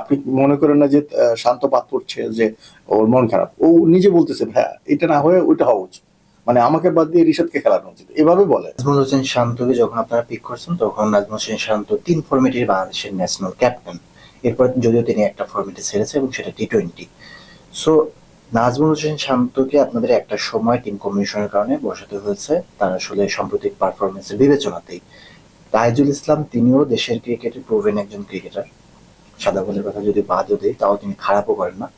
আপনি মনে করেন না যে শান্ত পাত করছে, যে ওর মন খারাপ। ও নিজে বলতেছে হ্যাঁ এটা না হয়ে ওইটা হওয়া উচিত। মানে আমাকে বাদ দিয়ে রিশাদকে খেলানো উচিত। এভাবে বলে। নাজমুল হোসেন শান্তকে যখন আপনারা পিক করছেন, তখন নাজমুল হোসেন শান্ত তিন ফর্মেটের বাংলাদেশের ন্যাশনাল ক্যাপ্টেন এরপর যদিও তিনি একটা ফর্মেটে ছেড়েছে এবং সেটা T twenty so Najmul Hossain শান্তকে আপনাদের একটা সময় টিম কমিশনের কারণে বসাতে হয়েছে। তার আসলে সাম্প্রতিক পারফরমেন্সের বিবেচনাতেই। তাইজুল ইসলাম তিনিও দেশের ক্রিকেটে প্রুভেন একজন ক্রিকেটার সাদা বলের কথা যদি বাদও দেয় তাও তিনি খারাপও করেন না।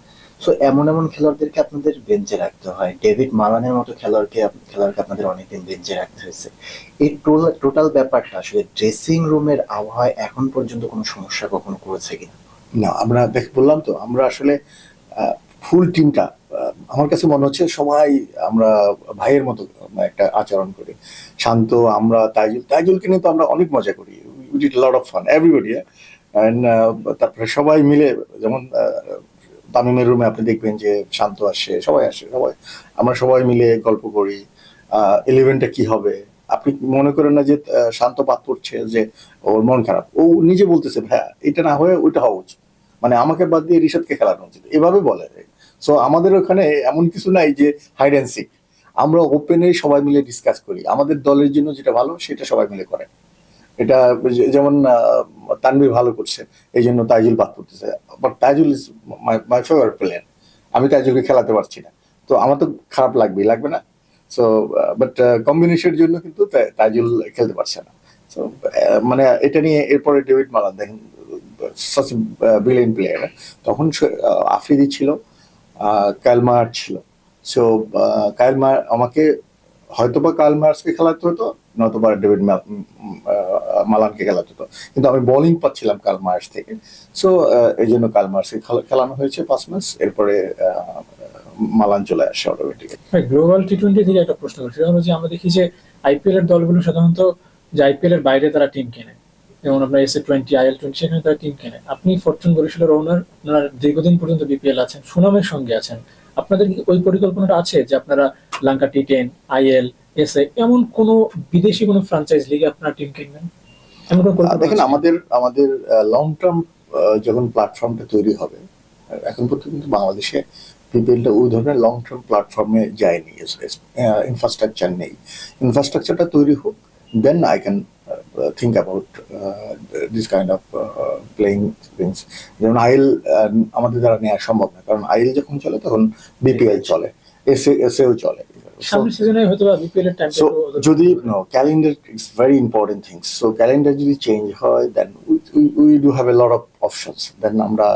সো এমন এমন খেলোয়াড়দেরকে আপনাদের বেঞ্চে রাখতে হয়। ডেভিড মালানের মতো খেলোয়াড়কে খেলোয়াড়কে আপনাদের অনেকদিন বেঞ্চে রাখতে হয়েছে। এই টোটাল ব্যাপারটা আসলে ড্রেসিং রুমের আবহাওয়ায় এখন পর্যন্ত কোনো সমস্যা কখনো করেছে কিনা? না, আমরা দেখ বললাম তো, আমরা আসলে ফুল টিমটা আমার কাছে মনে হচ্ছে সবাই আমরা ভাইয়ের মতো একটা আচরণ করি। শান্ত, আমরা তাইজুল তাইজুলকে নিয়ে তো আমরা অনেক মজা করি। We did lot of fun everybody তারপরে সবাই মিলে যেমন তামিমের রুমে আপনি দেখবেন যে শান্ত আসে, সবাই আসে, সবাই, আমরা সবাই মিলে গল্প করি। ইলেভেনটা কি হবে? আপনি মনে করেন না যে শান্ত পাত করছে যে ওর মন খারাপ। ও নিজে বলতেছে হ্যাঁ এটা না হয়ে ওইটা হওয়া উচিত। মানে আমাকে বাদ দিয়ে রিশাদকে খেলানো উচিত। এভাবে বলে। সো আমাদের ওখানে এমন কিছু নাই যে হাইড অ্যান্ড সিক আমরা ওপেনে সবাই মিলে ডিসকাস করি। আমাদের দলের জন্য যেটা ভালো, সেটা সবাই মিলে করে। এটা যেমন তানভীর ভালো করছে এই জন্য তাইজুল বাদ করতেছে but Taijul is my favourite player আমি তাইজুলকে খেলাতে পারছি না। তো আমার তো খারাপ লাগবেই, লাগবে না। সো বাট কম্বিনেশনের জন্য কিন্তু তাইজুল খেলতে পারছে না। সো মানে এটা নিয়ে এরপরে ডেভিড মালান, দেখেন সচ ব্রিলিয়েন্ট প্লেয়ার তখন আফ্রিদি ছিল কালমার ছিল। সো কালমার আমাকে হয়তোবা কাল মার্সকে খেলাতে হতো, নয়তোবা ডেভিড মালানকে খেলাতে হতো কিন্তু আমি বোলিং পাচ্ছিলাম কাল মার্স থেকে। সো এই জন্য কাল মার্সকে খেলানো হয়েছে পাঁচ ম্যাচ এরপরে মালান চলে আসে অটোমেটিক গ্লোবাল টি টোয়েন্টি থেকে একটা প্রশ্ন করছি সেটা আমরা দেখি যে আইপিএল এর দলগুলো সাধারণত যে আইপিএল এর বাইরে তারা টিম কেনে। যেমন আপনার টোয়েন্টি আইএল টোয়েন্টি সেখানে তারা টিম কেনে। আপনি ফরচুন বরিশালের ওনার আপনারা দীর্ঘদিন পর্যন্ত বিপিএল আছেন, সুনামের সঙ্গে আছেন। আপনাদের কি ওই পরিকল্পনাটা আছে যে আপনারা Lanka T ten IL S A এমন কোন বিদেশি কোনো ফ্রাঞ্চাইজ লিগে আপনারা টিম কিনবেন? দেখেন আমাদের আমাদের লং টার্ম যখন প্ল্যাটফর্মটা তৈরি হবে এখন পর্যন্ত বাংলাদেশে পিপিএলটা ওই ধরনের লং টার্ম প্ল্যাটফর্মে যায়নি ইনফ্রাস্ট্রাকচার নেই। ইনফ্রাস্ট্রাকচারটা তৈরি হোক then I can think about this kind of playing things যেমন আইএল আমাদের দ্বারা নেওয়া সম্ভব না কারণ আইএল যখন চলে তখন বিপিএল চলে। এসএ এসএও চলে। যদি calendar it's very important things so calendar যদি চেঞ্জ হয় then we do have a lot of options then আমরা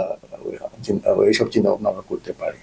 এইসব চিন্তা ভাবনা আমরা করতে পারি।